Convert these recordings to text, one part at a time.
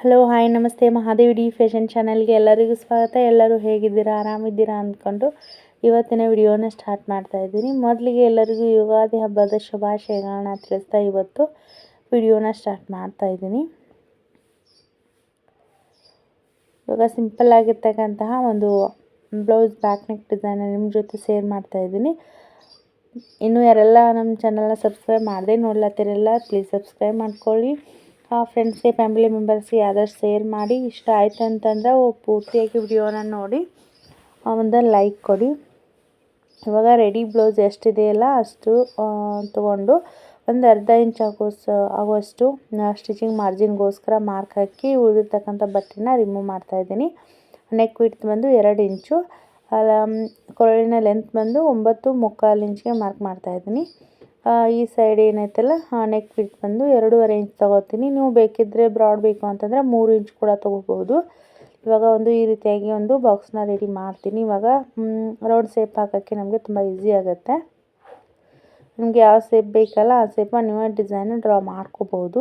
Hello hi ನಮಸ್ತೆ, Mahadevi D fashion ಚಾನಲ್ಗೆ ಎಲ್ಲರಿಗೂ ಸ್ವಾಗತ. ಎಲ್ಲರೂ ಹೇಗಿದ್ದೀರಾ? ಆರಾಮಿದ್ದೀರಾ ಅಂದ್ಕೊಂಡು ಇವತ್ತಿನ ವಿಡಿಯೋನ ಸ್ಟಾರ್ಟ್ ಮಾಡ್ತಾ ಇದ್ದೀನಿ. ಮೊದಲಿಗೆ ಎಲ್ಲರಿಗೂ ಯುಗಾದಿ ಹಬ್ಬದ ಶುಭಾಶಯಗಳನ್ನ ತಿಳಿಸ್ತಾ ಇವತ್ತು ವಿಡಿಯೋನ ಸ್ಟಾರ್ಟ್ ಮಾಡ್ತಾ ಇದ್ದೀನಿ. ಇವಾಗ ಸಿಂಪಲ್ ಆಗಿರ್ತಕ್ಕಂತಹ ಒಂದು ಬ್ಲೌಸ್ ಬ್ಯಾಕ್ ನೆಕ್ ಡಿಸೈನ್ ನಿಮ್ಮ ಜೊತೆ ಸೇರ್ ಮಾಡ್ತಾ ಇದ್ದೀನಿ. ಇನ್ನು ಯಾರೆಲ್ಲ ನಮ್ಮ ಚಾನಲ್ನ ಸಬ್ಸ್ಕ್ರೈಬ್ ಮಾಡದೆ ನೋಡ್ಲತ್ತಿರಲ್ಲ ಪ್ಲೀಸ್ ಸಬ್ಸ್ಕ್ರೈಬ್ ಮಾಡ್ಕೊಳ್ಳಿ. ಫ್ರೆಂಡ್ಸ್ಗೆ ಫ್ಯಾಮಿಲಿ ಮೆಂಬರ್ಸ್ಗೆ ಆದಷ್ಟು ಶೇರ್ ಮಾಡಿ, ಇಷ್ಟ ಆಯ್ತು ಅಂತಂದರೆ ಪೂರ್ತಿಯಾಗಿ ವಿಡಿಯೋನ ನೋಡಿ ಒಂದು ಲೈಕ್ ಕೊಡಿ. ಇವಾಗ ರೆಡಿ ಬ್ಲೌಸ್ ಎಷ್ಟಿದೆಯಲ್ಲ ಅಷ್ಟು ತೊಗೊಂಡು ಒಂದು ಅರ್ಧ ಇಂಚ್ ಆಗೋಸ್ ಆಗೋಷ್ಟು ಸ್ಟಿಚಿಂಗ್ ಮಾರ್ಜಿನ್ಗೋಸ್ಕರ ಮಾರ್ಕ್ ಹಾಕಿ ಉಳಿದಿರ್ತಕ್ಕಂಥ ಬಟ್ಟೆನ ರಿಮೂವ್ ಮಾಡ್ತಾಯಿದ್ದೀನಿ ನೆಕ್ ವಿಡ್ತ್ ಬಂದು ಎರಡು ಇಂಚು ಕೊರಳಿನ ಲೆಂತ್ ಬಂದು ಒಂಬತ್ತು ಮುಕ್ಕಾಲು ಇಂಚ್ಗೆ ಮಾರ್ಕ್ ಮಾಡ್ತಾಯಿದ್ದೀನಿ ಈ ಸೈಡ್ ಏನೈತಲ್ಲ ನೆಕ್ ಫಿಟ್ ಬಂದು ಎರಡೂವರೆ ಇಂಚ್ ತೊಗೋತೀನಿ. ನೀವು ಬೇಕಿದ್ದರೆ ಬ್ರಾಡ್ ಬೇಕು ಅಂತಂದರೆ ಮೂರು ಇಂಚ್ ಕೂಡ ತೊಗೋಬೋದು ಇವಾಗ ಒಂದು ಈ ರೀತಿಯಾಗಿ ಒಂದು ಬಾಕ್ಸ್ನ ರೆಡಿ ಮಾಡ್ತೀನಿ. ಇವಾಗ ರೌಂಡ್ ಸೇಪ್ ಹಾಕೋಕ್ಕೆ ನಮಗೆ ತುಂಬ ಈಸಿ ಆಗುತ್ತೆ. ನಿಮಗೆ ಯಾವ ಸೇಪ್ ಬೇಕಲ್ಲ, ಆ ಸೇಪ ನೀವು ಡಿಸೈನ್ ಡ್ರಾ ಮಾಡ್ಕೋಬೋದು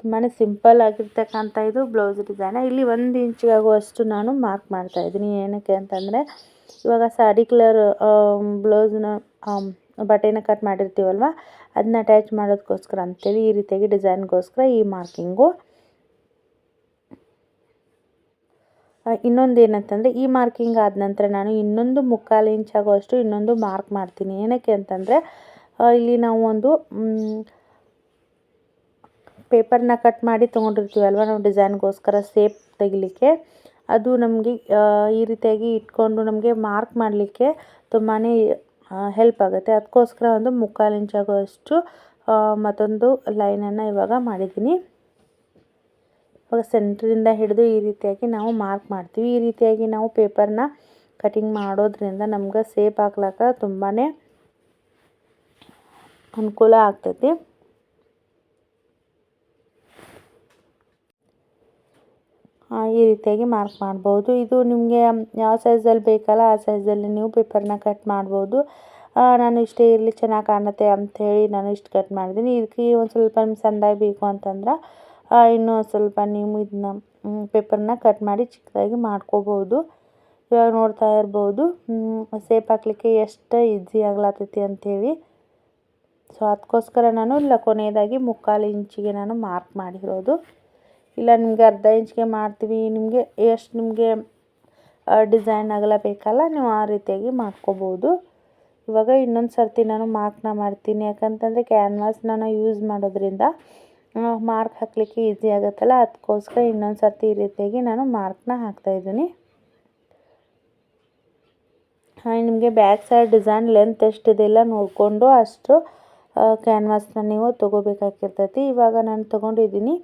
ತುಂಬಾ ಸಿಂಪಲ್ ಆಗಿರ್ತಕ್ಕಂಥ ಇದು ಬ್ಲೌಸ್ ಡಿಸೈನ ಇಲ್ಲಿ ಒಂದು ಇಂಚಿಗಾಗುವಷ್ಟು ನಾನು ಮಾರ್ಕ್ ಮಾಡ್ತಾಯಿದ್ದೀನಿ ಏನಕ್ಕೆ ಅಂತಂದರೆ, ಇವಾಗ ಸಾಡಿ ಕಲರ್ ಬ್ಲೌಸ್ನ ಬಟ್ಟೆನ ಕಟ್ ಮಾಡಿರ್ತೀವಲ್ವ? ಅದನ್ನ ಅಟ್ಯಾಚ್ ಮಾಡೋದಕ್ಕೋಸ್ಕರ ಅಂತೇಳಿ ಈ ರೀತಿಯಾಗಿ ಡಿಸೈನ್ಗೋಸ್ಕರ ಈ ಮಾರ್ಕಿಂಗು ಇನ್ನೊಂದು ಏನಂತಂದರೆ ಈ ಮಾರ್ಕಿಂಗ್ ಆದ ನಂತರ ನಾನು ಇನ್ನೊಂದು ಮುಕ್ಕಾಲು ಇಂಚ್ ಆಗೋಷ್ಟು ಇನ್ನೊಂದು ಮಾರ್ಕ್ ಮಾಡ್ತೀನಿ. ಏನಕ್ಕೆ ಅಂತಂದರೆ ಇಲ್ಲಿ ನಾವು ಒಂದು ಪೇಪರ್ನ ಕಟ್ ಮಾಡಿ ತೊಗೊಂಡಿರ್ತೀವಲ್ವ ನಾವು ಡಿಸೈನ್ಗೋಸ್ಕರ ಸೇಪ್ ತೆಗಿಲಿಕ್ಕೆ? ಅದು ನಮಗೆ ಈ ರೀತಿಯಾಗಿ ಇಟ್ಕೊಂಡು ನಮಗೆ ಮಾರ್ಕ್ ಮಾಡಲಿಕ್ಕೆ ತುಂಬಾ ಹೆಲ್ಪ್ ಆಗುತ್ತೆ. ಅದಕ್ಕೋಸ್ಕರ ಒಂದು ಮುಕ್ಕಾಲು ಇಂಚ್ ಅಷ್ಟು ಮತ್ತೊಂದು ಲೈನನ್ನು ಇವಾಗ ಮಾಡಿದ್ದೀನಿ. ಇವಾಗ ಸೆಂಟ್ರಿಂದ ಹಿಡಿದು ಈ ರೀತಿಯಾಗಿ ನಾವು ಮಾರ್ಕ್ ಮಾಡ್ತೀವಿ. ಈ ರೀತಿಯಾಗಿ ನಾವು ಪೇಪರ್ನ ಕಟಿಂಗ್ ಮಾಡೋದ್ರಿಂದ ನಮ್ಗೆ ಸೇಪ್ ಹಾಕ್ಲಾಕ ತುಂಬಾ ಅನುಕೂಲ ಆಗ್ತೈತಿ. ಈ ರೀತಿಯಾಗಿ ಮಾರ್ಕ್ ಮಾಡ್ಬೋದು. ಇದು ನಿಮಗೆ ಯಾವ ಸೈಜಲ್ಲಿ ಬೇಕಲ್ಲ ಆ ಸೈಜಲ್ಲಿ ನೀವು ಪೇಪರ್ನ ಕಟ್ ಮಾಡ್ಬೋದು. ನಾನು ಇಷ್ಟೇ ಇರಲಿ, ಚೆನ್ನಾಗಿ ಕಾಣುತ್ತೆ ಅಂಥೇಳಿ ನಾನು ಇಷ್ಟು ಕಟ್ ಮಾಡಿದ್ದೀನಿ. ಇದಕ್ಕೆ ಒಂದು ಸ್ವಲ್ಪ ಸಣ್ಣದಾಗಿ ಬೇಕು ಅಂತಂದ್ರೆ ಇನ್ನೂ ಸ್ವಲ್ಪ ನೀವು ಇದನ್ನ ಪೇಪರ್ನ ಕಟ್ ಮಾಡಿ ಚಿಕ್ಕದಾಗಿ ಮಾಡ್ಕೋಬೋದು. ಇವಾಗ ನೋಡ್ತಾ ಇರ್ಬೋದು. ಸೇಪ್ ಹಾಕ್ಲಿಕ್ಕೆ ಎಷ್ಟು ಈಸಿ ಆಗ್ಲತ್ತೈತಿ ಅಂಥೇಳಿ ಸೊ ಅದಕ್ಕೋಸ್ಕರ ನಾನು ಇಲ್ಲ, ಕೊನೆಯದಾಗಿ ಮುಕ್ಕಾಲು ಇಂಚಿಗೆ ನಾನು ಮಾರ್ಕ್ ಮಾಡಿರೋದು. ಇಲ್ಲ, ನಿಮಗೆ ಅರ್ಧ ಇಂಚ್ಗೆ ಮಾಡ್ತೀವಿ, ನಿಮಗೆ ಎಷ್ಟು ನಿಮಗೆ ಡಿಸೈನ್ ಆಗಲ್ಲ ಬೇಕಲ್ಲ, ನೀವು ಆ ರೀತಿಯಾಗಿ ಮಾಡ್ಕೋಬೋದು. ಇವಾಗ ಇನ್ನೊಂದು ಸರ್ತಿ ನಾನು ಮಾರ್ಕ್ನ ಮಾಡ್ತೀನಿ. ಯಾಕಂತಂದರೆ ಕ್ಯಾನ್ವಾಸ್ನ ನಾನು ಯೂಸ್ ಮಾಡೋದ್ರಿಂದ ಮಾರ್ಕ್ ಹಾಕಲಿಕ್ಕೆ ಈಸಿ ಆಗುತ್ತಲ್ಲ. ಅದಕ್ಕೋಸ್ಕರ ಇನ್ನೊಂದು ಸರ್ತಿ ಈ ರೀತಿಯಾಗಿ ನಾನು ಮಾರ್ಕ್ನ ಹಾಕ್ತಾಯಿದ್ದೀನಿ ನಿಮಗೆ ಬ್ಯಾಕ್ ಸೈಡ್ ಡಿಸೈನ್ ಲೆಂತ್ ಎಷ್ಟಿದೆಲ್ಲ ನೋಡಿಕೊಂಡು ಅಷ್ಟು ಕ್ಯಾನ್ವಾಸ್ನ ನೀವು ತೊಗೋಬೇಕಾಗಿರ್ತೈತಿ. ಇವಾಗ ನಾನು ತೊಗೊಂಡಿದ್ದೀನಿ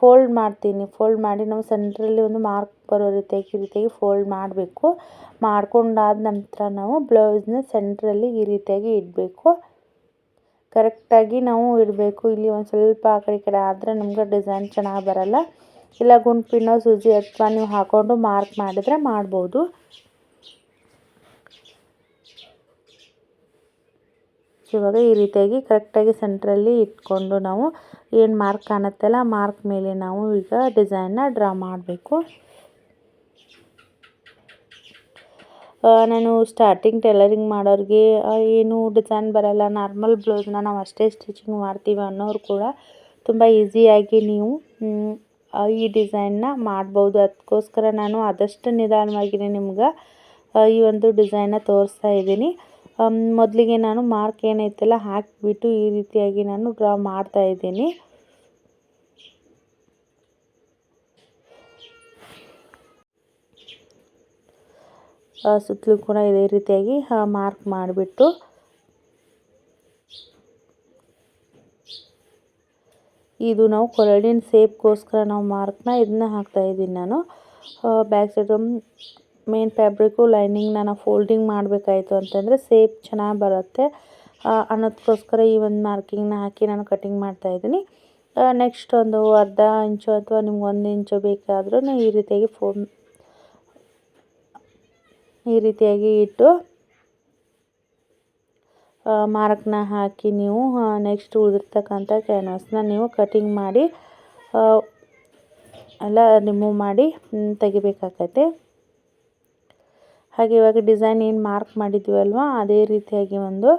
ಫೋಲ್ಡ್ ಮಾಡ್ತೀನಿ. ಫೋಲ್ಡ್ ಮಾಡಿ ನಾವು ಸೆಂಟ್ರಲ್ಲಿ ಒಂದು ಮಾರ್ಕ್ ಬರೋ ರೀತಿಯಾಗಿ ಈ ರೀತಿಯಾಗಿ ಫೋಲ್ಡ್ ಮಾಡಬೇಕು. ಮಾಡ್ಕೊಂಡಾದ ನಂತರ ನಾವು ಬ್ಲೌಸ್ನ ಸೆಂಟ್ರಲ್ಲಿ ಈ ರೀತಿಯಾಗಿ ಇಡಬೇಕು. ಕರೆಕ್ಟಾಗಿ ನಾವು ಇಡಬೇಕು. ಇಲ್ಲಿ ಒಂದು ಸ್ವಲ್ಪ ಆ ಕಡೆ ಈ ಕಡೆ ಆದರೆ ನಮ್ಗೆ ಡಿಸೈನ್ ಚೆನ್ನಾಗಿ ಬರಲ್ಲ. ಇಲ್ಲ ಗುಂಡು ಪಿನ್ನೋ ಸೂಜಿ ಅಥವಾ ನೀವು ಹಾಕ್ಕೊಂಡು ಮಾರ್ಕ್ ಮಾಡಿದರೆ ಮಾಡ್ಬೋದು. ಇವಾಗ ಈ ರೀತಿಯಾಗಿ ಕರೆಕ್ಟಾಗಿ ಸೆಂಟ್ರಲ್ಲಿ ಇಟ್ಕೊಂಡು ನಾವು ಏನು ಮಾರ್ಕ್ ಕಾಣುತ್ತಲ್ಲ ಮಾರ್ಕ್ ಮೇಲೆ ನಾವು ಈಗ ಡಿಸೈನ್ನ ಡ್ರಾ ಮಾಡಬೇಕು. ನಾನು ಸ್ಟಾರ್ಟಿಂಗ್ ಟೈಲರಿಂಗ್ ಮಾಡೋರಿಗೆ ಏನು ಡಿಸೈನ್ ಬರಲ್ಲ. ನಾರ್ಮಲ್ ಬ್ಲೌಸ್ನ ನಾವು ಅಷ್ಟೇ ಸ್ಟಿಚಿಂಗ್ ಮಾಡ್ತೀವಿ ಅನ್ನೋರು ಕೂಡ ತುಂಬ ಈಸಿಯಾಗಿ ನೀವು ಈ ಡಿಸೈನ್ನ ಮಾಡ್ಬೋದು. ಅದಕ್ಕೋಸ್ಕರ ನಾನು ಆದಷ್ಟು ನಿಧಾನವಾಗಿಯೇ ನಿಮ್ಗೆ ಈ ಒಂದು ಡಿಸೈನ್ನ ತೋರಿಸ್ತಾ ಇದ್ದೀನಿ. ಮೊದಲಿಗೆ ನಾನು ಮಾರ್ಕ್ ಏನೈತಲ್ಲ, ಹಾಕಿಬಿಟ್ಟು ಈ ರೀತಿಯಾಗಿ ನಾನು ಡ್ರಾ ಮಾಡ್ತಾ ಇದ್ದೀನಿ. ಸುತ್ತಲೂ ಕೂಡ ಇದೇ ರೀತಿಯಾಗಿ ಮಾರ್ಕ್ ಮಾಡಿಬಿಟ್ಟು. ಇದು ನಾವು ಕೊರಳಿನ ಸೇಪ್ಗೋಸ್ಕರ ನಾವು ಮಾರ್ಕ್ನ ಇದನ್ನ ಹಾಕ್ತಾ ಇದ್ದೀನಿ ನಾನು. Back side main fabric lining ನಾನು ಫೋಲ್ಡಿಂಗ್ ಮಾಡಬೇಕಾಯ್ತು ಅಂತಂದರೆ ಸೇಪ್ ಚೆನ್ನಾಗಿ ಬರುತ್ತೆ. ಅನ್ನೋದಕ್ಕೋಸ್ಕರ ಈ ಒಂದು ಮಾರ್ಕಿಂಗ್ನ ಹಾಕಿ ನಾನು ಕಟಿಂಗ್ ಮಾಡ್ತಾಯಿದ್ದೀನಿ ನೆಕ್ಸ್ಟ್ ಒಂದು ಅರ್ಧ ಇಂಚು ಅಥವಾ ನಿಮ್ಗೆ ಒಂದು ಇಂಚು ಬೇಕಾದ್ರೂ ಈ ರೀತಿಯಾಗಿ ಫೋ ಈ ರೀತಿಯಾಗಿ ಇಟ್ಟು ಮಾರ್ಕ್ನ ಹಾಕಿ ನೀವು ನೆಕ್ಸ್ಟ್ ಉಳಿದಿರ್ತಕ್ಕಂಥ ಕ್ಯಾನ್ವಾಸ್ನ ನೀವು ಕಟಿಂಗ್ ಮಾಡಿ ಎಲ್ಲ ರಿಮೂವ್ ಮಾಡಿ ತೆಗಿಬೇಕಾಗತ್ತೆ ಹಾಗೆ ಇವಾಗ ಡಿಸೈನ್ ಏನು ಮಾರ್ಕ್ ಮಾಡಿದ್ದೀವಲ್ವ ಅದೇ ರೀತಿಯಾಗಿ ಒಂದು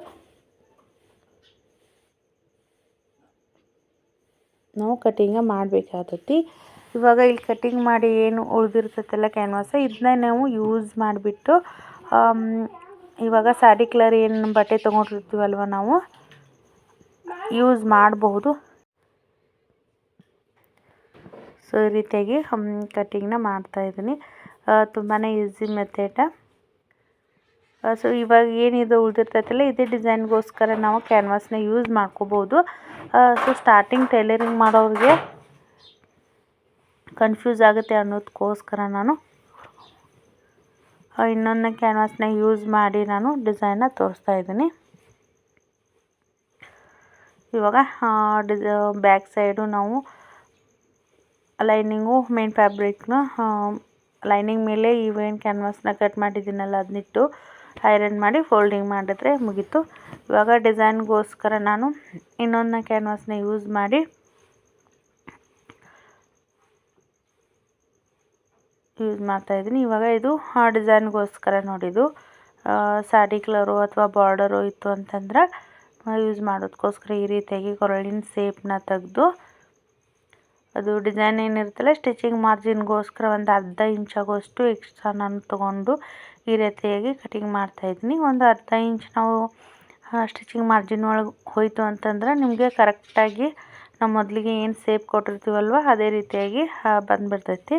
ನಾವು ಕಟಿಂಗ ಮಾಡಬೇಕಾಗ್ತೈತಿ ಇವಾಗ ಇಲ್ಲಿ ಕಟಿಂಗ್ ಮಾಡಿ ಏನು ಉಳಿದಿರ್ತೈತಲ್ಲ ಕ್ಯಾನ್ವಾಸ ಇದನ್ನ ನಾವು ಯೂಸ್ ಮಾಡಿಬಿಟ್ಟು ಇವಾಗ ಸಾಡಿ ಕಲರ್ ಏನು ಬಟ್ಟೆ ತೊಗೊಂಡಿರ್ತೀವಲ್ವ ನಾವು? ಯೂಸ್ ಮಾಡಬಹುದು. ಸೊ ಈ ರೀತಿಯಾಗಿ ಕಟ್ಟಿಂಗ್ನ ಮಾಡ್ತಾಯಿದ್ದೀನಿ ತುಂಬಾ ಈಸಿ ಮೆಥಡ ಸೊ ಇವಾಗ ಏನಿದು ಉಳಿದಿರ್ತೈತಲ್ಲ, ಇದೇ ಡಿಸೈನ್ಗೋಸ್ಕರ ನಾವು ಕ್ಯಾನ್ವಾಸ್ನ ಯೂಸ್ ಮಾಡ್ಕೋಬೋದು. ಸೊ ಸ್ಟಾರ್ಟಿಂಗ್ ಟೈಲರಿಂಗ್ ಮಾಡೋರಿಗೆ ಕನ್ಫ್ಯೂಸ್ ಆಗುತ್ತೆ ಅನ್ನೋದಕ್ಕೋಸ್ಕರ ನಾನು ಇನ್ನೊಂದು ಕ್ಯಾನ್ವಾಸ್ನ ಯೂಸ್ ಮಾಡಿ ನಾನು ಡಿಸೈನ್ನ ತೋರಿಸ್ತಾ ಇದ್ದೀನಿ. ಇವಾಗ ಡಿಸ ಬ್ಯಾಕ್ ಸೈಡು ನಾವು ಲೈನಿಂಗು ಮೇನ್ ಫ್ಯಾಬ್ರಿಕ್ನ ಲೈನಿಂಗ್ ಮೇಲೆ ಇವೇನು ಕ್ಯಾನ್ವಾಸ್ನ ಕಟ್ ಮಾಡಿದ್ದೀನಲ್ಲ ಅದನ್ನಿಟ್ಟು ಐರನ್ ಮಾಡಿ ಫೋಲ್ಡಿಂಗ್ ಮಾಡಿದ್ರೆ ಮುಗೀತು. ಇವಾಗ ಡಿಸೈನ್ಗೋಸ್ಕರ ನಾನು ಇನ್ನೊಂದನ್ನ ಕ್ಯಾನ್ವಾಸ್ನ ಯೂಸ್ ಮಾಡಿ ಯೂಸ್ ಮಾಡ್ತಾಯಿದ್ದೀನಿ ಇವಾಗ ಇದು ಆ ಡಿಸೈನ್ಗೋಸ್ಕರ ನೋಡಿದ್ದು. ಸ್ಯಾಡಿ ಕಲರು ಅಥವಾ ಬಾರ್ಡರು ಇತ್ತು ಅಂತಂದ್ರೆ ಯೂಸ್ ಮಾಡೋದಕ್ಕೋಸ್ಕರ ಈ ರೀತಿಯಾಗಿ ಕೊರಳಿನ ಸೇಪ್ನ ತೆಗೆದು ಅದು ಡಿಸೈನ್ ಏನಿರುತ್ತಲ್ಲ ಸ್ಟಿಚಿಂಗ್ ಮಾರ್ಜಿನ್ಗೋಸ್ಕರ ಒಂದು ಅರ್ಧ ಇಂಚಾಗೋಷ್ಟು ಎಕ್ಸ್ಟ್ರಾ ನಾನು ತೊಗೊಂಡು ಈ ರೀತಿಯಾಗಿ ಕಟಿಂಗ್ ಮಾಡ್ತಾಯಿದ್ದೀನಿ ಒಂದು ಅರ್ಧ ಇಂಚ್ ನಾವು ಸ್ಟಿಚಿಂಗ್ ಮಾರ್ಜಿನ್ ಒಳಗೆ ಹೋಯಿತು ಅಂತಂದ್ರೆ ನಿಮಗೆ ಕರೆಕ್ಟಾಗಿ ನಾವು ಮೊದಲಿಗೆ ಏನು ಸೇಪ್ ಕೊಟ್ಟಿರ್ತೀವಲ್ವ, ಅದೇ ರೀತಿಯಾಗಿ ಬಂದುಬಿಡ್ತೈತಿ.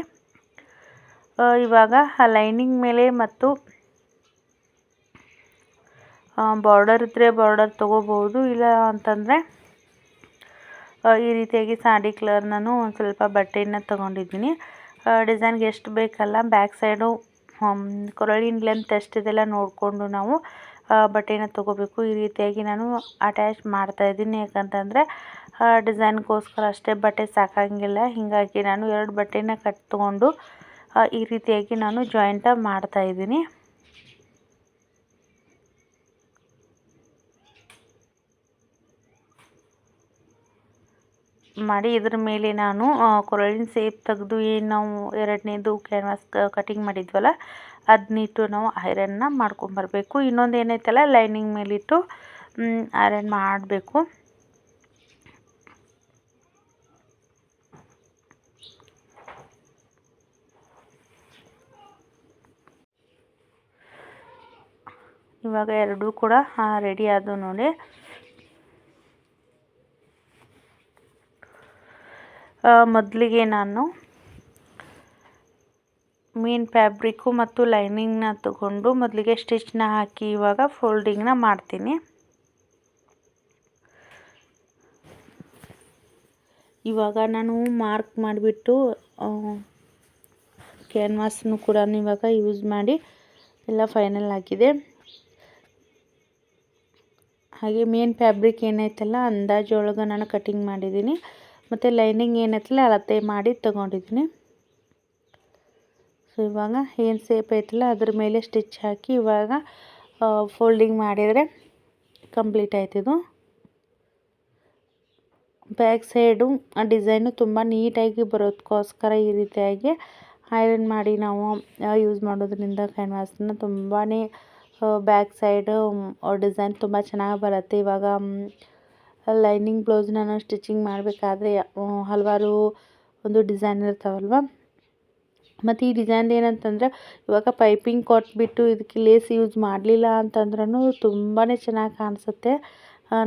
ಇವಾಗ ಲೈನಿಂಗ್ ಮೇಲೆ ಮತ್ತು ಬಾರ್ಡರ್ ಇದ್ದರೆ ಬಾರ್ಡರ್ ತೊಗೋಬೋದು ಇಲ್ಲ ಅಂತಂದರೆ ಈ ರೀತಿಯಾಗಿ ಸಾಡಿ ಕಲರ್ ನಾನು ಒಂದು ಸ್ವಲ್ಪ ಬಟ್ಟೆಯನ್ನು ತೊಗೊಂಡಿದ್ದೀನಿ. ಡಿಸೈನ್ಗೆ ಎಷ್ಟು ಬೇಕಲ್ಲ ಬ್ಯಾಕ್ ಸೈಡು ಕೊರಳಿನ ಲೆಂತ್ ಎಷ್ಟಿದೆಲ್ಲ ನೋಡಿಕೊಂಡು ನಾವು ಬಟ್ಟೆನ ತೊಗೋಬೇಕು. ಈ ರೀತಿಯಾಗಿ ನಾನು ಅಟ್ಯಾಚ್ ಮಾಡ್ತಾ ಇದ್ದೀನಿ. ಯಾಕಂತಂದರೆ ಡಿಸೈನ್ಗೋಸ್ಕರ ಅಷ್ಟೇ ಬಟ್ಟೆ ಸಾಕಾಗಿಲ್ಲ. ಹೀಗಾಗಿ ನಾನು ಎರಡು ಬಟ್ಟೆನ ಕಟ್ ತೊಗೊಂಡು ಈ ರೀತಿಯಾಗಿ ನಾನು ಜಾಯಿಂಟ ಮಾಡ್ತಾಯಿದ್ದೀನಿ ಮಾಡಿ ಇದ್ರ ಮೇಲೆ ನಾನು ಕೊರಳಿನ ಸೇಪ್ ತೆಗೆದು ಏನು ನಾವು ಎರಡನೇದು ಕ್ಯಾನ್ವಾಸ್ ಕಟಿಂಗ್ ಮಾಡಿದ್ವಲ್ಲ ಅದನ್ನಿಟ್ಟು ನಾವು ಐರನ್ನ ಮಾಡ್ಕೊಂಬರ್ಬೇಕು ಇನ್ನೊಂದು ಏನೈತಲ್ಲ ಲೈನಿಂಗ್ ಮೇಲಿಟ್ಟು ಐರನ್ ಮಾಡಬೇಕು. ಇವಾಗ ಎರಡೂ ಕೂಡ ರೆಡಿ ಆದವು ನೋಡಿ. ಮೊದಲಿಗೆ ನಾನು ಮೇನ್ ಫ್ಯಾಬ್ರಿಕ್ಕು ಮತ್ತು ಲೈನಿಂಗ್ನ ತಗೊಂಡು ಮೊದಲಿಗೆ ಸ್ಟಿಚ್ನ ಹಾಕಿ ಇವಾಗ ಫೋಲ್ಡಿಂಗ್ನ ಮಾಡ್ತೀನಿ. ಇವಾಗ ನಾನು ಮಾರ್ಕ್ ಮಾಡಿಬಿಟ್ಟು ಕ್ಯಾನ್ವಾಸ್ನು ಕೂಡ ಇವಾಗ ಯೂಸ್ ಮಾಡಿ ಎಲ್ಲ ಫೈನಲ್ ಆಗಿದೆ ಹಾಗೆ ಮೇನ್ ಫ್ಯಾಬ್ರಿಕ್ ಏನೈತಲ್ಲ ಅಂದಾಜು ಒಳಗೆ ನಾನು ಕಟಿಂಗ್ ಮಾಡಿದ್ದೀನಿ. ಮತ್ತು ಲೈನಿಂಗ್ ಏನೈತಲ್ಲ ಅಳತೆ ಮಾಡಿ ತೊಗೊಂಡಿದ್ದೀನಿ. ಸೊ ಇವಾಗ ಏನು ಸೇಪ್ ಐತಲ್ಲ ಅದ್ರ ಮೇಲೆ ಸ್ಟಿಚ್ ಹಾಕಿ ಇವಾಗ ಫೋಲ್ಡಿಂಗ್ ಮಾಡಿದರೆ ಕಂಪ್ಲೀಟ್ ಆಯ್ತಿದು ಬ್ಯಾಕ್ ಸೈಡು ಡಿಸೈನು ತುಂಬ ನೀಟಾಗಿ ಬರೋದಕ್ಕೋಸ್ಕರ ಈ ರೀತಿಯಾಗಿ ಐರನ್ ಮಾಡಿ ನಾವು ಯೂಸ್ ಮಾಡೋದ್ರಿಂದ ಕ್ಯಾನ್ವಾಸನ್ನ ತುಂಬಾ ಬ್ಯಾಕ್ ಸೈಡು ಡಿಸೈನ್ ತುಂಬ ಚೆನ್ನಾಗಿ ಬರುತ್ತೆ. ಇವಾಗ ಲೈನಿಂಗ್ ಬ್ಲೌಸ್ನ ನಾನು ಸ್ಟಿಚಿಂಗ್ ಮಾಡಬೇಕಾದ್ರೆ ಹಲವಾರು ಒಂದು ಡಿಸೈನ್ ಇರ್ತಾವಲ್ವ? ಮತ್ತು ಈ ಡಿಸೈನ್ ಏನಂತಂದ್ರೆ, ಇವಾಗ ಪೈಪಿಂಗ್ ಕೊಟ್ಬಿಟ್ಟು ಇದಕ್ಕೆ ಲೇಸ್ ಯೂಸ್ ಮಾಡಲಿಲ್ಲ ಅಂತಂದ್ರೂ ತುಂಬಾ ಚೆನ್ನಾಗಿ ಕಾಣಿಸುತ್ತೆ.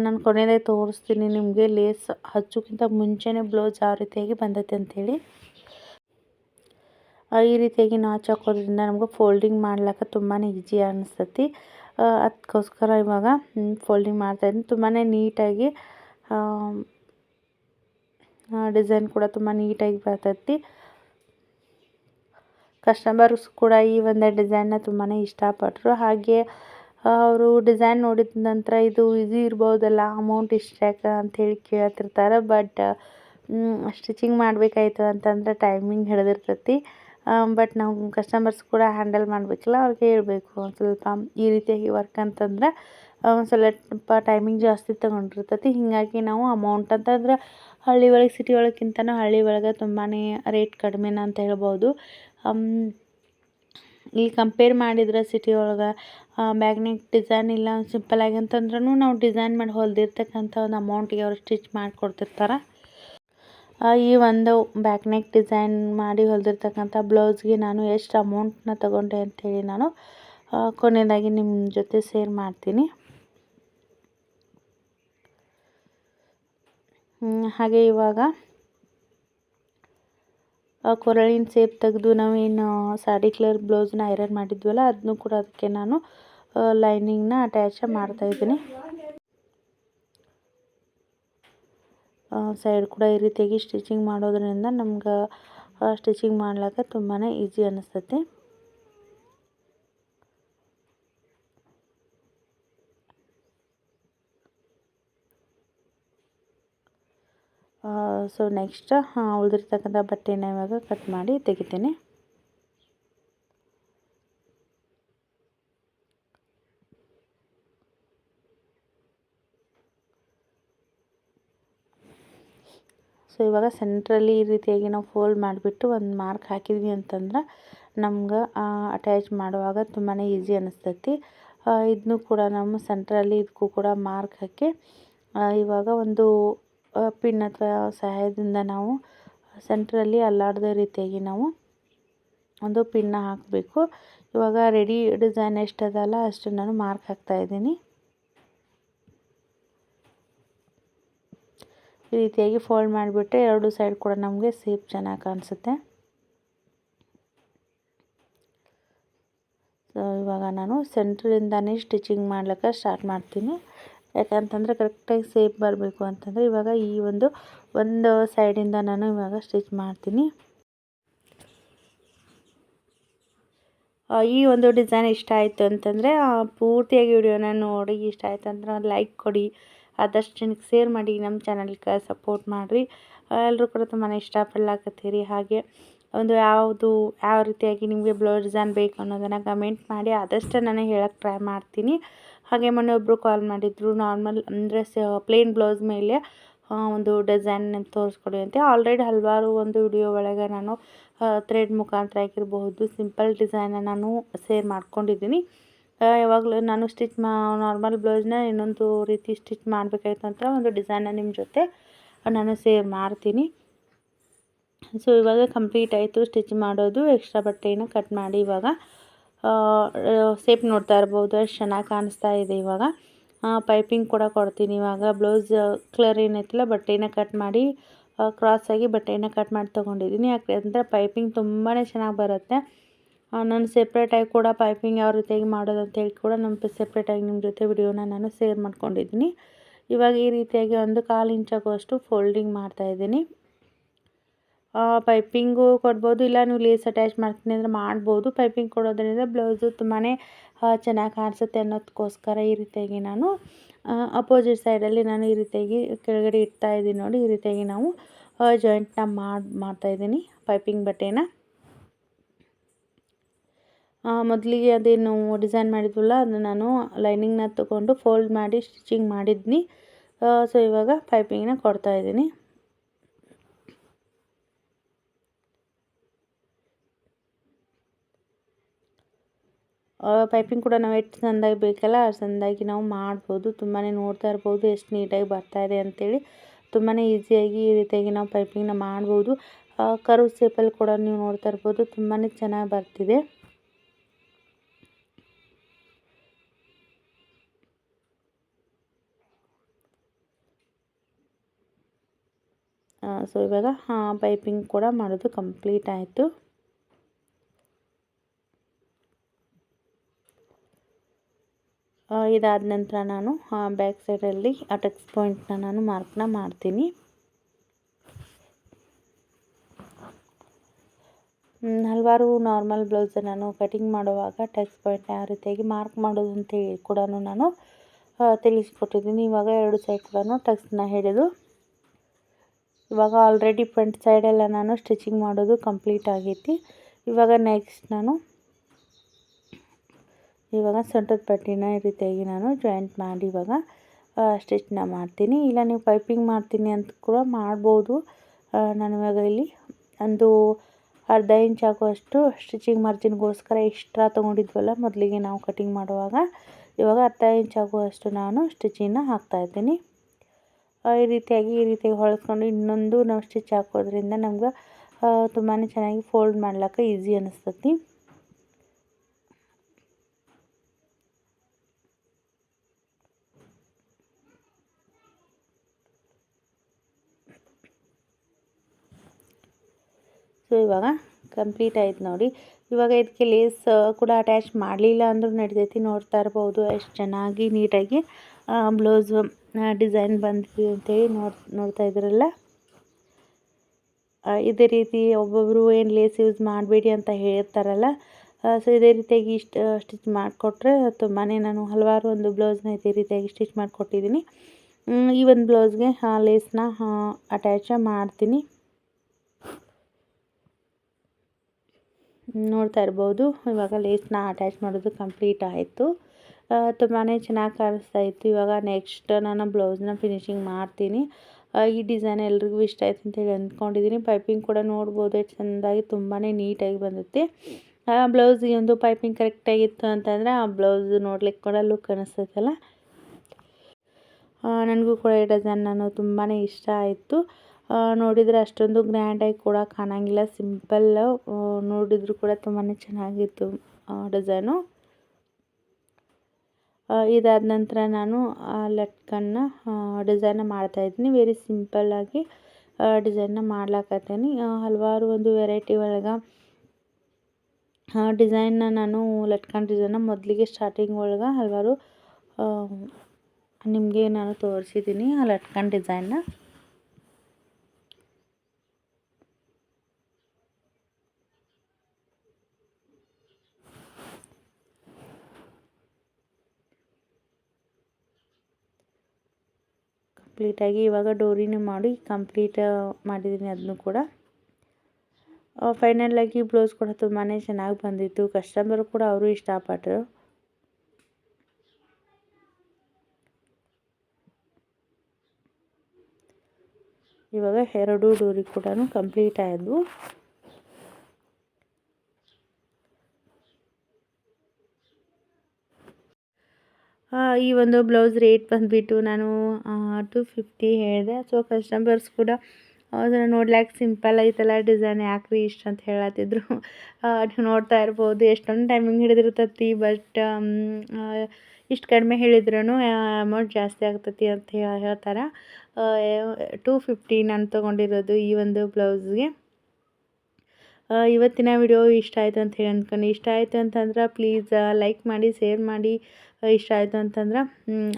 ನಾನು ಕೊನೆಯದೇ ತೋರಿಸ್ತೀನಿ ನಿಮಗೆ ಲೇಸ್ ಹಚ್ಚೋಕ್ಕಿಂತ ಮುಂಚೆನೇ ಬ್ಲೌಸ್ ಯಾವ ರೀತಿಯಾಗಿ ಬಂದೈತೆ ಅಂಥೇಳಿ ಈ ರೀತಿಯಾಗಿ ನಾಚ್ ಹಾಕೋದ್ರಿಂದ ನಮಗೆ ಫೋಲ್ಡಿಂಗ್ ಮಾಡ್ಲಿಕ್ಕೆ ತುಂಬಾ ಈಜಿ ಅನಿಸ್ತತಿ. ಅದಕ್ಕೋಸ್ಕರ ಇವಾಗ ಫೋಲ್ಡಿಂಗ್ ಮಾಡ್ತಾಯಿದ್ದೀನಿ ತುಂಬಾ ನೀಟಾಗಿ ಡಿಸೈನ್ ಕೂಡ ತುಂಬ ನೀಟಾಗಿ ಬರ್ತೈತಿ. ಕಸ್ಟಮರ್ಸ್ ಕೂಡ ಈ ಒಂದು ಡಿಸೈನ್ನ ತುಂಬಾ ಇಷ್ಟಪಟ್ಟರು ಹಾಗೆ, ಅವರು ಡಿಸೈನ್ ನೋಡಿದ ನಂತರ ಇದು ಈಸಿ ಇರ್ಬೋದಲ್ಲ ಅಮೌಂಟ್ ಇಷ್ಟು ಯಾಕೆ ಅಂಥೇಳಿ ಕೇಳ್ತಿರ್ತಾರೆ. ಬಟ್ ಸ್ಟಿಚಿಂಗ್ ಮಾಡಬೇಕಾಯ್ತು ಅಂತಂದ್ರೆ ಟೈಮಿಂಗ್ ಹಿಡಿದಿರ್ತೈತಿ. ಬಟ್ ನಾವು ಕಸ್ಟಮರ್ಸ್ ಕೂಡ ಹ್ಯಾಂಡಲ್ ಮಾಡಬೇಕಲ್ಲ, ಅವ್ರಿಗೆ ಹೇಳಬೇಕು ಒಂದು ಸ್ವಲ್ಪ ಈ ರೀತಿಯಾಗಿ ವರ್ಕ್ ಅಂತಂದ್ರೆ ಸ್ವಲ್ಪ ಟೈಮಿಂಗ್ ಜಾಸ್ತಿ ತೊಗೊಂಡಿರ್ತತಿ. ಹೀಗಾಗಿ ನಾವು ಅಮೌಂಟ್ ಅಂತಂದ್ರೆ ಹಳ್ಳಿ ಒಳಗೆ ಸಿಟಿ ಒಳಗಿಂತನೂ ಹಳ್ಳಿ ಒಳಗೆ ತುಂಬಾ ರೇಟ್ ಕಡಿಮೆನ ಅಂತ ಹೇಳ್ಬೋದು. ಇಲ್ಲಿ ಕಂಪೇರ್ ಮಾಡಿದ್ರೆ ಸಿಟಿ ಒಳಗೆ ಮ್ಯಾಗ್ನೆಟ್ ಡಿಸೈನ್ ಇಲ್ಲ ಸಿಂಪಲ್ ಆಗಿ ಅಂತಂದ್ರೂ ನಾವು ಡಿಸೈನ್ ಮಾಡಿ ಹೊಲ್ದಿರ್ತಕ್ಕಂಥ ಒಂದು ಅಮೌಂಟಿಗೆ ಅವ್ರು ಸ್ಟಿಚ್ ಮಾಡಿಕೊಡ್ತಿರ್ತಾರೆ. ಈ ಒಂದು ಬ್ಯಾಕ್ ನೆಕ್ ಡಿಸೈನ್ ಮಾಡಿ ಹೊಲಿದಿರ್ತಕ್ಕಂಥ ಬ್ಲೌಸ್ಗೆ ನಾನು ಎಷ್ಟು ಅಮೌಂಟ್ನ ತಗೊಂಡೆ ಅಂಥೇಳಿ ನಾನು ಕೊನೆಯದಾಗಿ ನಿಮ್ಮ ಜೊತೆ ಸೇರ್ ಮಾಡ್ತೀನಿ. ಹಾಗೆ ಇವಾಗ ಕೊರಳಿನ ಸೇಪ್ ತೆಗೆದು ನಾವೇನು ಸಾಡಿ ಕಲರ್ ಬ್ಲೌಸ್ನ ಐರನ್ ಮಾಡಿದ್ವಲ್ಲ ಅದನ್ನು ಕೂಡ ಅದಕ್ಕೆ ನಾನು ಲೈನಿಂಗ್ನ ಅಟ್ಯಾಚ್ ಮಾಡ್ತಾಯಿದ್ದೀನಿ ಸೈಡ್ ಕೂಡ ಈ ರೀತಿಯಾಗಿ ಸ್ಟಿಚಿಂಗ್ ಮಾಡೋದ್ರಿಂದ ನಮ್ಗೆ ಸ್ಟಿಚಿಂಗ್ ಮಾಡ್ಲಿಕ್ಕೆ ತುಂಬಾ ಈಸಿ ಅನ್ನಿಸ್ತೈತಿ ಸೊ ನೆಕ್ಸ್ಟ್ ಉಳಿದಿರ್ತಕ್ಕಂಥ ಬಟ್ಟೆನ ಇವಾಗ ಕಟ್ ಮಾಡಿ ತೆಗಿತೀನಿ. ಸೊ ಇವಾಗ ಸೆಂಟ್ರಲ್ಲಿ ಈ ರೀತಿಯಾಗಿ ನಾವು ಫೋಲ್ಡ್ ಮಾಡಿಬಿಟ್ಟು ಒಂದು ಮಾರ್ಕ್ ಹಾಕಿದ್ವಿ ಅಂತಂದ್ರೆ ನಮ್ಗೆ ಅಟ್ಯಾಚ್ ಮಾಡುವಾಗ ತುಂಬಾ ಈಸಿ ಅನ್ನಿಸ್ತೈತಿ ಇದನ್ನು ಕೂಡ ನಮ್ಮ ಸೆಂಟ್ರಲ್ಲಿ ಇದಕ್ಕೂ ಕೂಡ ಮಾರ್ಕ್ ಹಾಕಿ ಇವಾಗ ಒಂದು ಪಿನ್ ಅಥವಾ ಸಹಾಯದಿಂದ ನಾವು ಸೆಂಟ್ರಲ್ಲಿ ಅಲ್ಲಾಡದ ರೀತಿಯಾಗಿ ನಾವು ಒಂದು ಪಿನ್ನ ಹಾಕಬೇಕು. ಇವಾಗ ರೆಡಿ ಡಿಸೈನ್ ಎಷ್ಟದಲ್ಲ ಅಷ್ಟು ನಾನು ಮಾರ್ಕ್ ಹಾಕ್ತಾಯಿದ್ದೀನಿ ಈ ರೀತಿಯಾಗಿ ಫೋಲ್ಡ್ ಮಾಡಿಬಿಟ್ರೆ ಎರಡು ಸೈಡ್ ಕೂಡ ನಮಗೆ ಸೇಪ್ ಚೆನ್ನಾಗಿ ಕಾಣಿಸುತ್ತೆ. ಸೊ ಇವಾಗ ನಾನು ಸೆಂಟ್ರಿಂದನೇ ಸ್ಟಿಚಿಂಗ್ ಮಾಡ್ಲಿಕ್ಕೆ ಸ್ಟಾರ್ಟ್ ಮಾಡ್ತೀನಿ. ಯಾಕಂತಂದರೆ ಕರೆಕ್ಟಾಗಿ ಸೇಪ್ ಬರಬೇಕು ಅಂತಂದರೆ ಇವಾಗ ಈ ಒಂದು ಒಂದು ಸೈಡಿಂದ ನಾನು ಇವಾಗ ಸ್ಟಿಚ್ ಮಾಡ್ತೀನಿ. ಈ ಒಂದು ಡಿಸೈನ್ ಇಷ್ಟ ಆಯಿತು ಅಂತಂದರೆ ಪೂರ್ತಿಯಾಗಿ ವಿಡಿಯೋನ ನೋಡಿ ಇಷ್ಟ ಆಯಿತು ಅಂದರೆ ಲೈಕ್ ಕೊಡಿ. ಆದಷ್ಟು ಜನಕ್ಕೆ ಶೇರ್ ಮಾಡಿ ನಮ್ಮ ಚಾನಲ್ಗೆ ಸಪೋರ್ಟ್ ಮಾಡಿರಿ. ಎಲ್ಲರೂ ಕೂಡ ತುಂಬಾ ಇಷ್ಟಪಡ್ಲಾಕತ್ತೀರಿ. ಹಾಗೆ ಒಂದು ಯಾವುದು, ಯಾವ ರೀತಿಯಾಗಿ ನಿಮಗೆ ಬ್ಲೌಸ್ ಡಿಸೈನ್ ಬೇಕು ಅನ್ನೋದನ್ನು ಕಮೆಂಟ್ ಮಾಡಿ ಆದಷ್ಟು ನಾನು ಹೇಳೋಕ್ಕೆ ಟ್ರೈ ಮಾಡ್ತೀನಿ. ಹಾಗೆ ಮೊನ್ನೆ ಒಬ್ಬರು ಕಾಲ್ ಮಾಡಿದ್ರು ನಾರ್ಮಲ್ ಅಂದರೆ ಸ ಪ್ಲೇನ್ ಬ್ಲೌಸ್ ಮೇಲೆ ಒಂದು ಡಿಸೈನ್ ತೋರಿಸ್ಕೊಡಿ ಅಂತ. ಆಲ್ರೆಡಿ ಹಲವಾರು ಒಂದು ವಿಡಿಯೋ ಒಳಗೆ ನಾನು ಥ್ರೆಡ್ ಮುಖಾಂತರ ಆಗಿರಬಹುದು ಸಿಂಪಲ್ ಡಿಸೈನ ನಾನು ಸೇರ್ ಮಾಡ್ಕೊಂಡಿದ್ದೀನಿ. ಯಾವಾಗಲೂ ನಾನು ಸ್ಟಿಚ್ ಮಾ ನಾರ್ಮಲ್ ಬ್ಲೌಸ್ನ ಇನ್ನೊಂದು ರೀತಿ ಸ್ಟಿಚ್ ಮಾಡಬೇಕಾಯ್ತು ಅಂತ ಒಂದು ಡಿಸೈನ ನಿಮ್ಮ ಜೊತೆ ನಾನು ಸೇರ್ ಮಾಡ್ತೀನಿ. ಸೊ ಇವಾಗ ಕಂಪ್ಲೀಟ್ ಆಯಿತು ಸ್ಟಿಚ್ ಮಾಡೋದು. ಎಕ್ಸ್ಟ್ರಾ ಬಟ್ಟೆಯನ್ನು ಕಟ್ ಮಾಡಿ ಇವಾಗ ಸೇಪ್ ನೋಡ್ತಾ ಇರ್ಬೋದು. ಅಷ್ಟು ಚೆನ್ನಾಗಿ ಕಾಣಿಸ್ತಾ ಇದೆ ಇವಾಗ. ಪೈಪಿಂಗ್ ಕೂಡ ಕೊಡ್ತೀನಿ ಇವಾಗ. ಬ್ಲೌಸ್ ಕಲರ್ ಏನೈತಿಲ್ಲ, ಬಟ್ಟೆನ ಕಟ್ ಮಾಡಿ ಕ್ರಾಸಾಗಿ ಬಟ್ಟೆನ ಕಟ್ ಮಾಡಿ ತೊಗೊಂಡಿದ್ದೀನಿ. ಯಾಕೆಂದರೆ ಪೈಪಿಂಗ್ ತುಂಬಾ ಚೆನ್ನಾಗಿ ಬರುತ್ತೆ. ನಾನು ಸೆಪ್ರೇಟಾಗಿ ಕೂಡ ಪೈಪಿಂಗ್ ಯಾವ ರೀತಿಯಾಗಿ ಮಾಡೋದು ಅಂತೇಳಿ ಕೂಡ ನಮ್ಮ ಸೆಪ್ರೇಟಾಗಿ ನಿಮ್ಮ ಜೊತೆ ವಿಡಿಯೋನ ನಾನು ಸೇರ್ ಮಾಡ್ಕೊಂಡಿದ್ದೀನಿ. ಇವಾಗ ಈ ರೀತಿಯಾಗಿ ಒಂದು ಕಾಲು ಇಂಚಾಗುವಷ್ಟು ಫೋಲ್ಡಿಂಗ್ ಮಾಡ್ತಾಯಿದ್ದೀನಿ ಪೈಪಿಂಗು ಕೊಡ್ಬೋದು, ಇಲ್ಲ ನೀವು ಲೇಸ್ ಅಟ್ಯಾಚ್ ಮಾಡ್ತೀನಿ ಅಂದರೆ ಮಾಡ್ಬೋದು. ಪೈಪಿಂಗ್ ಕೊಡೋದ್ರಿಂದ ಬ್ಲೌಸು ತುಂಬಾ ಚೆನ್ನಾಗಿ ಕಾಣಿಸುತ್ತೆ ಅನ್ನೋದಕ್ಕೋಸ್ಕರ ಈ ರೀತಿಯಾಗಿ ನಾನು ಅಪೋಸಿಟ್ ಸೈಡಲ್ಲಿ ನಾನು ಈ ರೀತಿಯಾಗಿ ಕೆಳಗಡೆ ಇಡ್ತಾ ಇದ್ದೀನಿ ನೋಡಿ, ಈ ರೀತಿಯಾಗಿ ನಾವು ಜಾಯಿಂಟ್ನ ಮಾಡಿ ಮಾಡ್ತಾಯಿದ್ದೀನಿ ಪೈಪಿಂಗ್ ಬಟ್ಟೆನ. ಮೊದಲಿಗೆ ಅದೇನು ಡಿಸೈನ್ ಮಾಡಿದ್ವಲ್ಲ, ಅದನ್ನ ನಾನು ಲೈನಿಂಗ್ನ ತಗೊಂಡು ಫೋಲ್ಡ್ ಮಾಡಿ ಸ್ಟಿಚಿಂಗ್ ಮಾಡಿದ್ನಿ. ಸೊ ಇವಾಗ ಪೈಪಿಂಗ್ನ ಕೊಡ್ತಾಯಿದ್ದೀನಿ ಪೈಪಿಂಗ್ ಕೂಡ ನಾವು ಎಷ್ಟು ಚೆಂದಾಗಿ ಬೇಕಲ್ಲ, ಅಷ್ಟು ಚೆಂದಾಗಿ ನಾವು ಮಾಡ್ಬೋದು. ತುಂಬಾ ನೋಡ್ತಾ ಇರ್ಬೋದು ಎಷ್ಟು ನೀಟಾಗಿ ಬರ್ತಾ ಇದೆ ಅಂಥೇಳಿ ತುಂಬಾ ಈಸಿಯಾಗಿ ಈ ರೀತಿಯಾಗಿ ನಾವು ಪೈಪಿಂಗ್ನ ಮಾಡ್ಬೋದು. ಕರು ಸೇಪಲ್ಲಿ ಕೂಡ ನೀವು ನೋಡ್ತಾ ಇರ್ಬೋದು ತುಂಬಾ ಚೆನ್ನಾಗಿ ಬರ್ತಿದೆ. ಸೊ, ಇವಾಗ ಪೈಪಿಂಗ್ ಕೂಡ ಮಾಡೋದು ಕಂಪ್ಲೀಟ್ ಆಯಿತು. ಇದಾದ ನಂತರ ನಾನು ಬ್ಯಾಕ್ ಸೈಡಲ್ಲಿ ಆ ಟಕ್ಸ್ ಪಾಯಿಂಟ್ನ ನಾನು ಮಾರ್ಕ್ನ ಮಾಡ್ತೀನಿ. ಹಲವಾರು ನಾರ್ಮಲ್ ಬ್ಲೌಸ್ ನಾನು ಕಟಿಂಗ್ ಮಾಡುವಾಗ ಟಕ್ಸ್ ಪಾಯಿಂಟ್ ಯಾವ ರೀತಿಯಾಗಿ ಮಾರ್ಕ್ ಮಾಡೋದು ಅಂತೇಳಿ ಕೂಡ ನಾನು ತಿಳಿಸ್ಕೊಟ್ಟಿದ್ದೀನಿ. ಇವಾಗ ಎರಡು ಸೈಡ್ ಕೂಡ ಟಕ್ಸ್ನ ಹಿಡಿದು ಇವಾಗ ಆಲ್ರೆಡಿ ಫ್ರಂಟ್ ಸೈಡೆಲ್ಲ ನಾನು ಸ್ಟಿಚಿಂಗ್ ಮಾಡೋದು ಕಂಪ್ಲೀಟ್ ಆಗೈತಿ. ಇವಾಗ ನೆಕ್ಸ್ಟ್ ನಾನು ಇವಾಗ ಸೊಂಟದ ಪಟ್ಟಿನ ಈ ರೀತಿಯಾಗಿ ನಾನು ಜಾಯಿಂಟ್ ಮಾಡಿ ಇವಾಗ ಸ್ಟಿಚ್ನ ಮಾಡ್ತೀನಿ. ಇಲ್ಲ ನೀವು ಪೈಪಿಂಗ್ ಮಾಡ್ತೀನಿ ಅಂತ ಕೂಡ ಮಾಡ್ಬೋದು. ನಾನು ಇವಾಗ ಇಲ್ಲಿ ಒಂದು ಅರ್ಧ ಇಂಚ್ ಆಗುವಷ್ಟು ಸ್ಟಿಚಿಂಗ್ ಮಾರ್ಜಿನ್ಗೋಸ್ಕರ ಎಕ್ಸ್ಟ್ರಾ ತೊಗೊಂಡಿದ್ವಲ್ಲ, ಮೊದಲಿಗೆ ನಾವು ಕಟಿಂಗ್ ಮಾಡುವಾಗ ಇವಾಗ ಅರ್ಧ ಇಂಚ್ ಆಗುವಷ್ಟು ನಾನು ಸ್ಟಿಚಿಂಗ್ನ ಹಾಕ್ತಾಯಿದ್ದೀನಿ ಈ ರೀತಿಯಾಗಿ ಈ ರೀತಿಯಾಗಿ ಹೊಳೆಸ್ಕೊಂಡು ಇನ್ನೊಂದು ನಾವು ಸ್ಟಿಚ್ ಹಾಕೋದ್ರಿಂದ ನಮ್ಗೆ ತುಂಬಾ ಚೆನ್ನಾಗಿ ಫೋಲ್ಡ್ ಮಾಡ್ಲಿಕ್ಕೆ ಈಸಿ ಅನಿಸ್ತತಿ. ಸೊ ಇವಾಗ ಕಂಪ್ಲೀಟ್ ಆಯ್ತು ನೋಡಿ. ಇವಾಗ ಇದಕ್ಕೆ ಲೇಸ್ ಕೂಡ ಅಟ್ಯಾಚ್ ಮಾಡಲಿಲ್ಲ ಅಂದರೂ ನಡಿತೈತಿ, ನೋಡ್ತಾ ಇರ್ಬೋದು. ಎಷ್ಟು ಚೆನ್ನಾಗಿ ನೀಟಾಗಿ ಬ್ಲೌಸ್ ಡಿಸೈನ್ ಬಂದ್ವಿ ಅಂತೇಳಿ ನೋಡಿ, ನೋಡ್ತಾ ಇದ್ರಲ್ಲ. ಇದೇ ರೀತಿ ಒಬ್ಬೊಬ್ಬರು ಏನು ಲೇಸ್ ಯೂಸ್ ಮಾಡಬೇಡಿ ಅಂತ ಹೇಳ್ತಾರಲ್ಲ. ಸೊ ಇದೇ ರೀತಿಯಾಗಿ ಇಷ್ಟು ಸ್ಟಿಚ್ ಮಾಡಿಕೊಟ್ರೆ ತುಂಬಾ ನಾನು ಹಲವಾರು ಒಂದು ಬ್ಲೌಸ್ನ ಇದೇ ರೀತಿಯಾಗಿ ಸ್ಟಿಚ್ ಮಾಡಿಕೊಟ್ಟಿದ್ದೀನಿ. ಈ ಒಂದು ಬ್ಲೌಸ್ಗೆ ಲೇಸ್ನ ಅಟ್ಯಾಚ ಮಾಡ್ತೀನಿ. ನೋಡ್ತಾ ಇರ್ಬೋದು. ಇವಾಗ ಲೇಸ್ನ ಅಟ್ಯಾಚ್ ಮಾಡೋದು ಕಂಪ್ಲೀಟ್ ಆಯಿತು. ತುಂಬಾ ಚೆನ್ನಾಗಿ ಕಾಣಿಸ್ತಾ ಇತ್ತು. ಇವಾಗ ನೆಕ್ಸ್ಟ್ ನಾನು ಬ್ಲೌಸ್ನ ಫಿನಿಶಿಂಗ್ ಮಾಡ್ತೀನಿ. ಈ ಡಿಸೈನ್ ಎಲ್ರಿಗೂ ಇಷ್ಟ ಆಯ್ತು ಅಂತೇಳಿ ಅಂದ್ಕೊಂಡಿದ್ದೀನಿ ಪೈಪಿಂಗ್ ಕೂಡ ನೋಡ್ಬೋದು. ಚೆಂದಾಗಿ ತುಂಬಾ ನೀಟಾಗಿ ಬಂದೈತಿ. ಬ್ಲೌಸಿಗೆ ಒಂದು ಪೈಪಿಂಗ್ ಕರೆಕ್ಟಾಗಿತ್ತು ಅಂತಂದರೆ ಆ ಬ್ಲೌಸ್ ನೋಡ್ಲಿಕ್ಕೆ ಕೂಡ ಲುಕ್ ಅನಿಸ್ತೈತಲ್ಲ. ನನಗೂ ಕೂಡ ಈ ಡಿಸೈನ್ ನಾನು ತುಂಬಾ ಇಷ್ಟ ಆಯಿತು. ನೋಡಿದರೆ ಅಷ್ಟೊಂದು ಗ್ರ್ಯಾಂಡಾಗಿ ಕೂಡ ಕಾಣಂಗಿಲ್ಲ. ಸಿಂಪಲ್ ನೋಡಿದರೂ ಕೂಡ ತುಂಬಾ ಚೆನ್ನಾಗಿತ್ತು ಡಿಸೈನು ಇದಾದ ನಂತರ ನಾನು ಆ ಲಟ್ಕನ್ನ ಮಾಡ್ತಾ ಮಾಡ್ತಾಯಿದ್ದೀನಿ ವೆರಿ ಸಿಂಪಲ್ಲಾಗಿ ಡಿಸೈನ್ನ ಮಾಡ್ಲಾಕತ್ತೀನಿ. ಹಲವಾರು ಒಂದು ವೆರೈಟಿ ಒಳಗೆ ಡಿಸೈನ್ನ ನಾನು ಲಟ್ಕನ್ ಡಿಸೈನ್ನ ಮೊದಲಿಗೆ ಸ್ಟಾರ್ಟಿಂಗ್ ಒಳಗೆ ಹಲವಾರು ನಿಮಗೆ ನಾನು ತೋರಿಸಿದ್ದೀನಿ ಆ ಲಟ್ಕನ್ ಡಿಸೈನ್ನ ಕಂಪ್ಲೀಟಾಗಿ ಇವಾಗ ಡೋರಿನೂ ಮಾಡಿ ಕಂಪ್ಲೀಟ್ ಮಾಡಿದ್ದೀನಿ ಅದನ್ನು ಕೂಡ. ಫೈನಲಾಗಿ ಬ್ಲೌಸ್ ಕೂಡ ತುಂಬಾ ಚೆನ್ನಾಗಿ ಬಂದಿತ್ತು. ಕಸ್ಟಮರ್ ಕೂಡ ಅವರು ಇಷ್ಟಪಟ್ಟರು ಇವಾಗ ಎರಡು ಡೋರಿ ಕೂಡ ಕಂಪ್ಲೀಟ್ ಆದವು ಈ ಒಂದು ಬ್ಲೌಸ್ ರೇಟ್ ಬಂದುಬಿಟ್ಟು ನಾನು ಟು ಫಿಫ್ಟಿ ಹೇಳಿದೆ. ಸೊ ಕಸ್ಟಮರ್ಸ್ ಕೂಡ ಅದನ್ನು ನೋಡ್ಲಾಕೆ ಸಿಂಪಲ್ ಐತಲ್ಲ ಡಿಸೈನ್ ಯಾಕ್ರಿ ಇಷ್ಟು ಅಂತ ಹೇಳತ್ತಿದ್ರು. ನೀವು ನೋಡ್ತಾ ಇರ್ಬೋದು. ಎಷ್ಟೊಂದು ಟೈಮಿಂಗ್ ಹಿಡಿದಿರ್ತತಿ ಬಟ್ ಇಷ್ಟು ಕಡಿಮೆ ಹೇಳಿದ್ರೂ ಅಮೌಂಟ್ ಜಾಸ್ತಿ ಆಗ್ತತಿ ಅಂತ ಹೇಳ್ತಾರೆ. ಟೂ ಫಿಫ್ಟಿ ನಾನು ತೊಗೊಂಡಿರೋದು ಈ ಒಂದು ಬ್ಲೌಸ್ಗೆ. ಇವತ್ತಿನ ವಿಡಿಯೋ ಇಷ್ಟ ಆಯಿತು ಅಂತ ಹೇಳಿ ಅಂದ್ಕೊಂಡು ಇಷ್ಟ ಆಯಿತು ಅಂತಂದ್ರೆ ಪ್ಲೀಸ್ ಲೈಕ್ ಮಾಡಿ ಶೇರ್ ಮಾಡಿ ಇಷ್ಟ ಆಯಿತು ಅಂತಂದ್ರೆ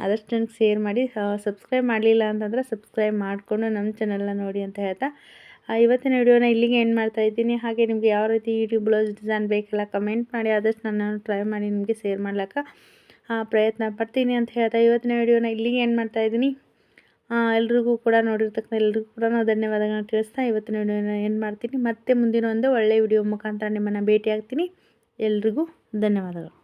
ಆದಷ್ಟು ನನಗೆ ಶೇರ್ ಮಾಡಿ ಸಬ್ಸ್ಕ್ರೈಬ್ ಮಾಡಲಿಲ್ಲ ಅಂತಂದ್ರೆ ಸಬ್ಸ್ಕ್ರೈಬ್ ಮಾಡಿಕೊಂಡು ನಮ್ಮ ಚಾನೆಲ್ನ ನೋಡಿ ಅಂತ ಹೇಳ್ತಾ. ಇವತ್ತಿನ ವಿಡಿಯೋನ ಇಲ್ಲಿಗೆ ಏನು ಮಾಡ್ತಾ ಇದ್ದೀನಿ. ಹಾಗೆ ನಿಮಗೆ ಯಾವ ರೀತಿ ಯೂಟ್ಯೂಬ್ ಬ್ಲೌಸ್ ಡಿಸೈನ್ ಬೇಕಲ್ಲ ಕಮೆಂಟ್ ಮಾಡಿ, ಆದಷ್ಟು ನಾನು ಟ್ರೈ ಮಾಡಿ ನಿಮಗೆ ಶೇರ್ ಮಾಡ್ಲಿಕ್ಕೆ ಪ್ರಯತ್ನ ಪಡ್ತೀನಿ ಅಂತ ಹೇಳ್ತಾ. ಇವತ್ತಿನ ವಿಡಿಯೋನ ಇಲ್ಲಿಗೆ ಏನು ಮಾಡ್ತಾ ಇದ್ದೀನಿ. ಎಲ್ರಿಗೂ ಕೂಡ ನೋಡಿರ್ತಕ್ಕಂಥ ಎಲ್ರಿಗೂ ಕೂಡ ನಾವು ಧನ್ಯವಾದಗಳನ್ನ ತಿಳಿಸ್ತಾ ಇವತ್ತಿನ ವಿಡಿಯೋನ ಏನು ಮಾಡ್ತೀನಿ. ಮತ್ತೆ ಮುಂದಿನ ಒಂದು ಒಳ್ಳೆಯ ವಿಡಿಯೋ ಮುಖಾಂತರ ನಿಮ್ಮನ್ನು ಭೇಟಿ ಆಗ್ತೀನಿ ಎಲ್ರಿಗೂ ಧನ್ಯವಾದಗಳು.